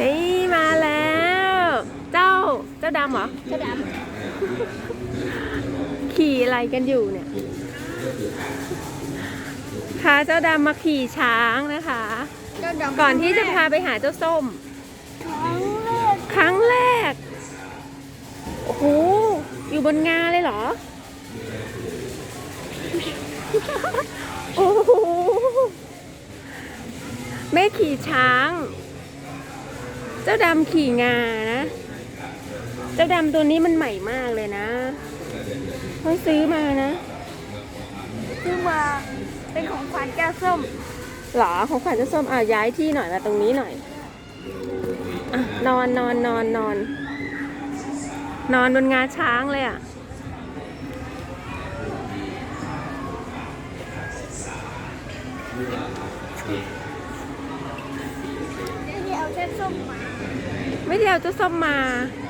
นี่มาแล้ว เจ้าเจ้าดำเหรอ เจ้าดขี่อะไรกันอยู่เนี่ยพาเจ้าดำมาขี่ช้างนะคะำเจ้าดำก่อนที่จะพาไปหาเจ้าส้ม ครั้งแรกครั้งแรกโอ้โห อยู่บนงาเลยเหรอ โอ้โหแม่ขี่ช้าง เจ้าดำขี่งานะ เจ้าดำตัวนี้มันใหม่มากเลยนะเพิ่งซื้อมานะ ซื้อมาเป็นของขวัญแก้วส้มหรอของขวัญเจ้าส้มอะย้ายที่หน่อยมาตรงนี้หน่อยอะนอนนอนนอนนอน นอนบนงาช้างเลยอะที่เอาแก้วส้มมา ไม่ได้เอาเจ้าส้มมา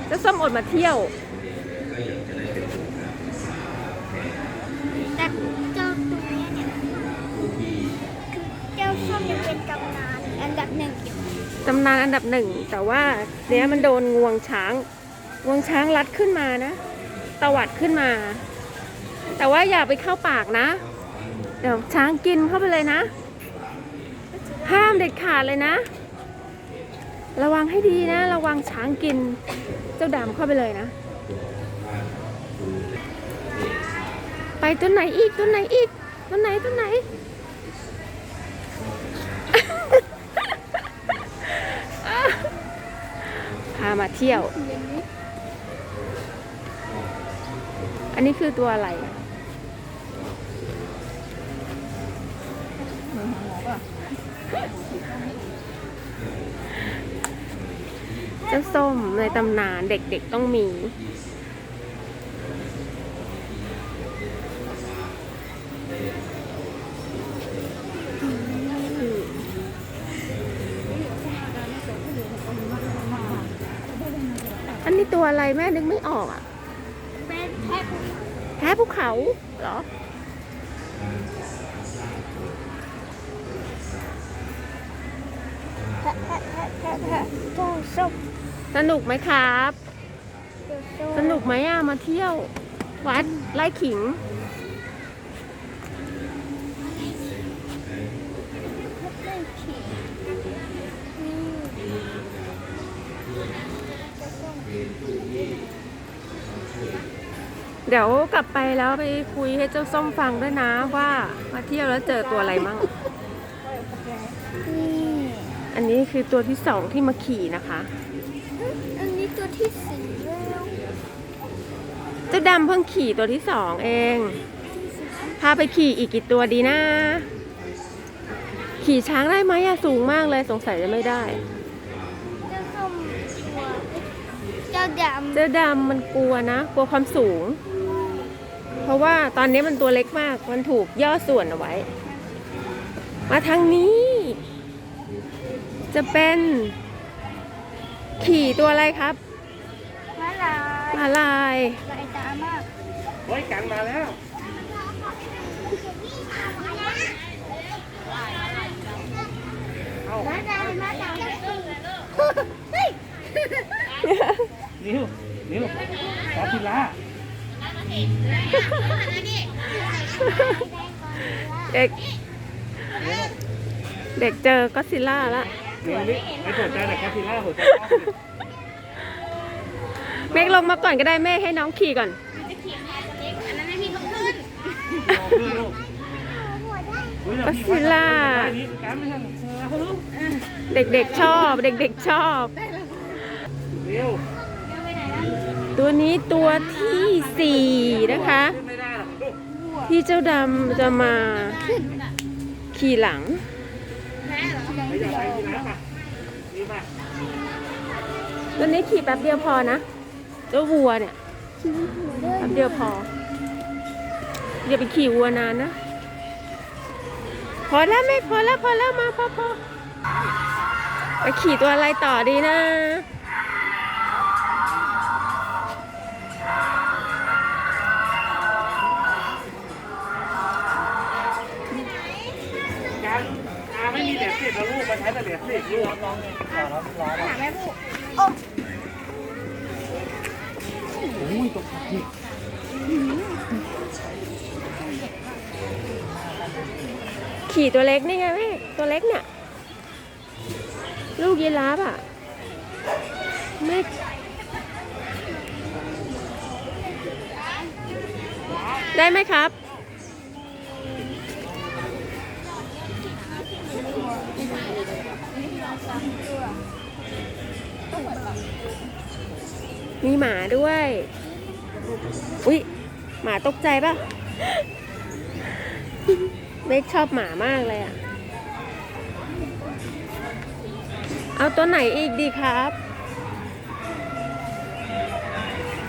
เจ้าส้มอดมาเที่ยว แต่เจ้าตัวเนี้ยเนี่ยคือแก้วส้มยังเป็นตำนานอันดับหนึ่งอยู่ตำนานอันดับหนึ่ง แต่ว่าเนี้ยมันโดนงวงช้าง งวงช้างรัดขึ้นมานะตวัดขึ้นมา แต่ว่าอย่าไปเข้าปากนะ เดี๋ยวช้างกินเข้าไปเลยนะ ห้ามเด็ดขาดเลยนะ ระวังให้ดีนะ ระวังช้างกินเจ้าดำเข้าไปเลยนะ ไปตัวไหนอีกตัวไหนอีกตัวไหนตัวไหน พามาเที่ยว อันนี้คือตัวอะไรอะเจ้าส้มในตำนานเด็กๆต้องมี อันนี้ตัวอะไรแม่นึกไม่ออกอะเป็นแค่ผู้แพ้ภูเขาเหรอแพะแพะแพะแพะแพะแก้วส้ม สนุกไหมครับแก้วส้มสนุกไหมอะ มาเที่ยว วัดไร่ขิงไม่ขี่นี่แก้วส้มเดี๋ยวกลับไปแล้วไปคุยให้เจ้าส้มฟังด้วยนะว่ามาเที่ยวแล้วเจอตัวอะไรมั่ง นี่ อันนี้คือตัวที่สองที่มาขี่นะคะ อันนี้ตัวที่สี่แล้วเจ้าดำเพิ่งขี่ตัวที่สองเอง พาไปขี่อีกกี่ตัวดีนะ ขี่ช้างได้ไหมอะสูงมากเลยสงสัยจะไม่ได้ เจ้าส้มตัวเจ้าดำเจ้าดำมันกลัวนะ กลัวความสูง เพราะว่าตอนนี้มันตัวเล็กมาก มันถูกย่อส่วนเอาไว้ มาทางนี้ จะเป็น ขี่ตัวอะไรครับมาลายมาลายลายตามากเฮ้ยกันมาแล้วมาลายมาลายเฮ้ยนิ้วนิ้วขอพิล่าเด็ก เด็กเจอก็อดซิลล่าละ นิ้วนี่ไม่สนใจแต่คาพิล่าหัวใจป้องเมฆลงมาก่อนก็ได้เมฆให้น้องขี่ก่อนก็อดซิลล่านี่กันไม่ใช่เขาลูกเด็กๆชอบ เด็กๆชอบนิ้วตัวนี้ตัวที่สี่นะคะ ขึ้นไม่ได้หรอกลูกที่เจ้าดำจะมา ขี่หลัง ตัวนี้ขี่แป๊บเดียวพอนะเจ้าวัวเนี่ยแป๊บเดียวพออย่าไปขี่วัวนานนะ พอแล้วไม่พอแล้วพอแล้วมาพอพอไปขี่ตัวอะไรต่อดีนะ กันอาไม่เหรียญสิลูกมาช้แต่เหรียญสิบลูกลองขอรับร้อนหาแม่ผู้โอ้โอ้ยตกนี่ขี่ตัวเล็กนี่ไงแม่ตัวเล็กเนี่ยลูกยีราฟอะแม่ได้ไหมครับ มีหมาด้วย อุ๊ยหมาตกใจปะเมกชอบหมามากเลยอะ เอาตัวไหนอีกดีครับ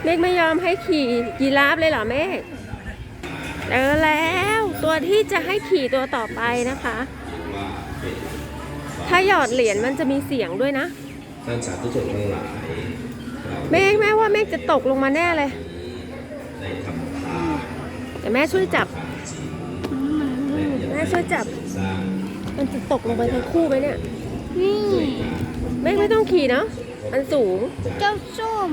เมกไม่ยอมให้ขี่ยีราฟเลยเหรอเมกเจอแล้วตัวที่จะให้ขี่ตัวต่อไปนะคะ ถ้าหยอดเหรียญมันจะมีเสียงด้วยนะ ท่านสาธุชนทั้งหลายเราเมกแม่ว่าเมกจะตกลงมาแน่เลยได้ทำทานแต่แม่ช่วยจับทานศีลแม่ช่วยจับ สร้างมันจะตกลงไปทั้งคู่ไหมเนี่ย นี่เมกไม่ต้องขี่เนาะมันสูง เจ้าส้ม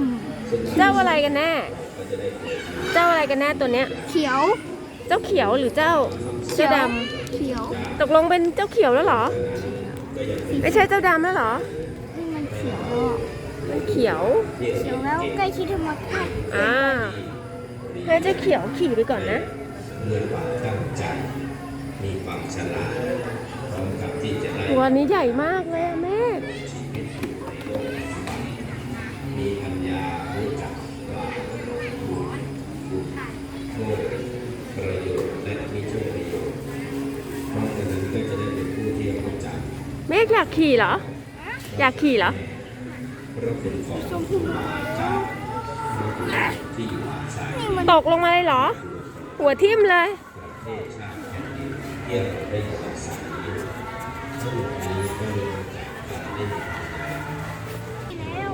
เจ้าอะไรกันแน่ เจ้าอะไรกันแน่ตัวเนี้ย เขียว เจ้าเขียวหรือเจ้าเจ้าดเขียวำตกลงเป็นเจ้าเขียวแล้วเหรอ ไม่ใช่เจ้าดำแล้วเหรอ นี่มันเขียวอะมันเขียว เขียวแล้วใกล้ชิดธรรมชาติอ่าให้เจ้าเขียวขี่ไปก่อนนะมีความตั้งใจ มีความฉลาดพร้อมกับที่จะได้ตัวนี้ใหญ่มากเลยอะแม่มีปัญญารู้จักว่าบุญบุญโทษประโยชน์และมิใช่ประโยชน์เพราะฉะนั้นก็จะได้เป็นผู้ที่รู้จักเมฆอยากขี่เหรอ อยากขี่เหรอพระคุณของครูบาอาจารย์ที่อยู่อาศัยนี่มันตกลงมาเลยเหรอ หัวทิ่มเลยประเทศชาติแผ่นดินที่เราได้อยู่อาศัยทั้งหมดนี้ก็เริ่มจากการเล่นแล้ว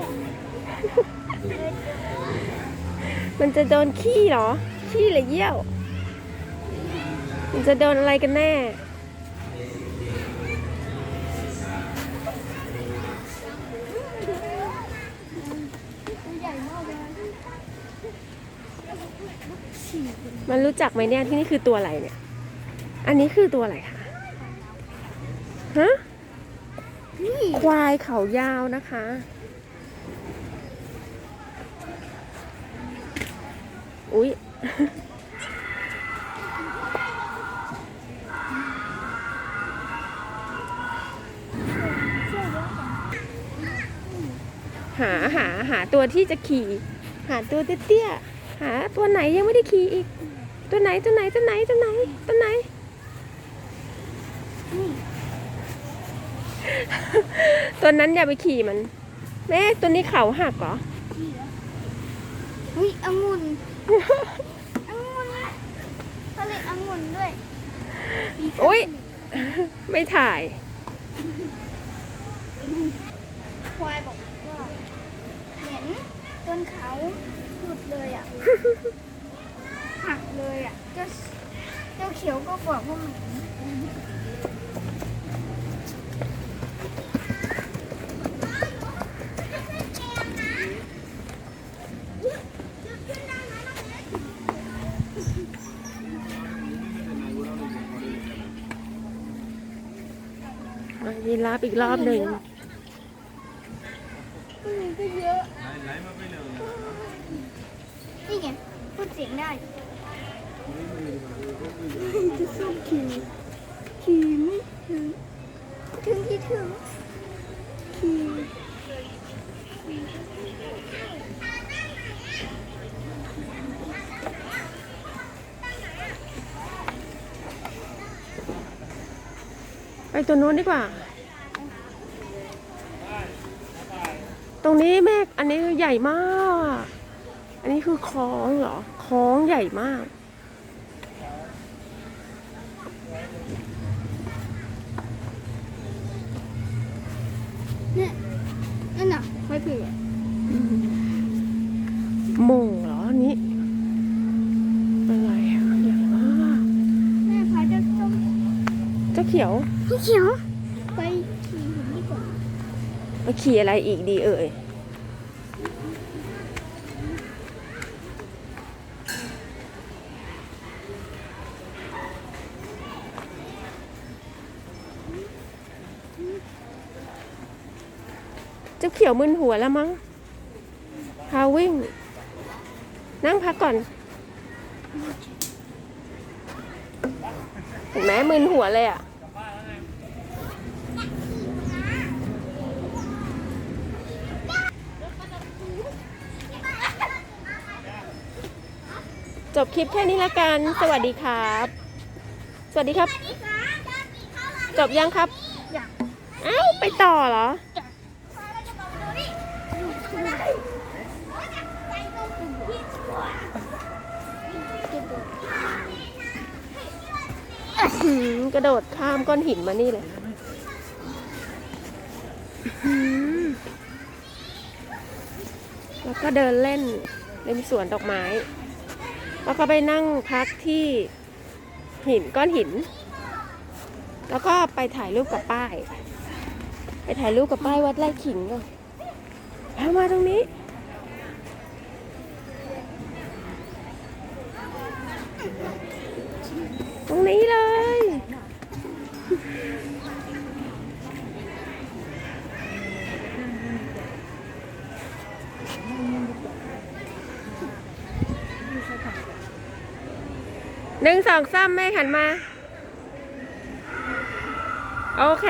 มันจะโดนขี้เหรอ ขี้หรือเยี่ยว มันจะโดนอะไรกันแน่ ใหญ่มากเลย มันรู้จักไหมเนี่ยที่นี่คือตัวอะไรเนี่ย อันนี้คือตัวอะไรคะฮะควายเขายาวนะคะ อุ๊ยหาหาหาตัวที่จะขี่ หาตัวเตี้ยๆ หาตัวไหนยังไม่ได้ขี่อีก ตัวไหนตัวไหนตัวไหนตัวไหนตัวไหน ตัวนั้นอย่าไปขี่มัน แม่ตัวนี้เขาหักเหรออุ้ยองุ่นองุ่นผลิตองุ่นด้วยอุ๊ยไม่ถ่ายควายบอกว่าเหม็นจนเขาหลุด เลยอะ หักเลยอะ เจ้าเจ้าเขียวก็บอกว่าเหม็นมายีราฟอีกรอบหนึ่ง นี่ก็เยอะนี่ไงพูด เสียงได้จะสู้ขี่ขี่ไม่ถึงถึงที่ถึงขี่ไปตัวนู้นดีกว่า ตรงนี้แม่ อันนี้ใหญ่มาก อันนี้คือคลองเหรอ คลองใหญ่มาก เนี่ยนั่นน่ะไม่ผิดโมงเหรออันนี้อะไรอะใหญ่มากแม่พาเจ้าส้มเจ้าเขียวพี่เขียวไปขี่มาขี่อะไรอีกดีเอ่ย ขียวมึนหัวแล้วมั้งพาวิ่ง นั่งพักก่อนเห็นไหมมึนหัวเลยอะจบคลิปแค่นี้ละกัน สวัสดีครับ สวัสดีครับ จบยังครับอยากเอ้า ไปต่อเหรอ กระโดดข้ามก้อนหินมานี่เลยแล้วก็เดินเล่นเล่นสวนดอกไม้ แล้วก็ไปนั่งพักที่หินก้อนหิน แล้วก็ไปถ่ายรูปกับป้าย ไปถ่ายรูปกับป้ายวัดไร่ขิงก่อนพามาตรงนี้ตรงนี้เลย หนึ่งสองสามแม่หันมา โอเค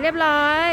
เรียบร้อย